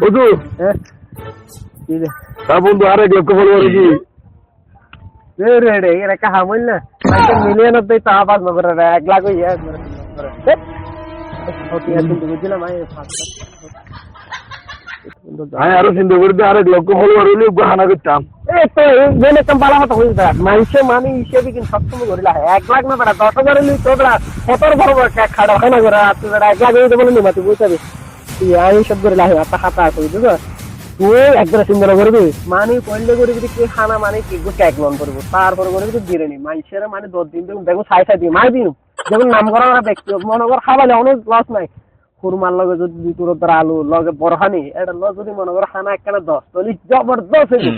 বুঝু হ্যাঁ বন্ধু আরেক লক্ষ ফলোয়ার কি? রে রে রে কাহা মইল না? একটা মিলিয়ন অব্দি টাকা পাস না করে এক লাখ হই এক ওকে এখন আমি আমি আরও চিন্তা করি আরেক লক্ষ ফলোয়ার হইলে বাহানা করতাম। এই তো মেন একটা বালা কথা হইছে মানুষে মানে হিসেবে কিন্তু সবসময় করিলা এক লাখ না বেড়া দশ হাজার হইলে তো বেড়া কতর বড় বড় খাড়া হয় না করে তুই এক লাখ হইতে বলে নিমা তুই বুঝতে আমি সব করে লাহে আত্মা হাতা আছে বুঝছ তুই একবার চিন্তা করবি? মানে পড়লে করে যদি কি খানা মানে কি গুছে এক লন করব তারপরে করে যদি গিরে নি মানুষের মানে দশ দিন দেখুন দেখুন সাই সাই দিন মাই দিন। যেমন নাম করা ব্যক্তি মনে কর খাবালে অনেক লস নাই। খুরমার লগে যদি দুই তোর ধর আলু লগে বরহানি এটা লগে যদি মনে কর খানা একখানা দশ তাহলে জবরদস্ত হয়ে।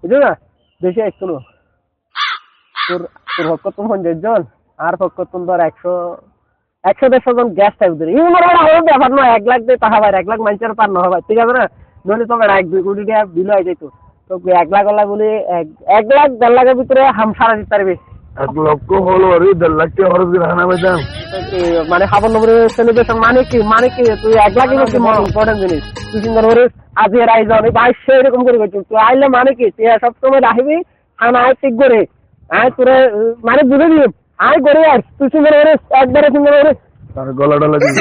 বুঝলি না? বেশি আসতো তোর তোর পক্ষ তুমি পঞ্চাশ জন? আর তুমি ধর একশো একশো দেড়শো জন গ্যাস টাইপ ধরে। মনে হয় হবে ব্যাপার নয় এক লাখ দিয়ে টাকা ভাই এক লাখ মানুষের পার না ঠিক আছে না? নইলে তো বেড়া এক দুই কোটি টাকা বিল হয়ে যেত তো এক লাখ ওলা বলে এক লাখ দেড় লাখের ভিতরে হাম সারা দিতে পারবে। এক লক্ষ ফলোয়ার দেড় লাখ টাকা খরচ করে হানা পাইতাম মানে খাবার নম্বরে সেলিব্রেশন মানে কি? মানে কি? তুই এক লাখই বেশি ইম্পর্টেন্ট জিনিস। তুই চিন্তা করে আজ এর যাও ভাই সে এরকম করে করছিস তুই আইলে মানে কি? তুই সবসময় রাখবি আয় ঠিক করে আয় তোরে মানে বুঝে দিবি। আয় করে আর তুই চিন্তা করে একবারে সুন্দর করে তার গলা ডলা দিতে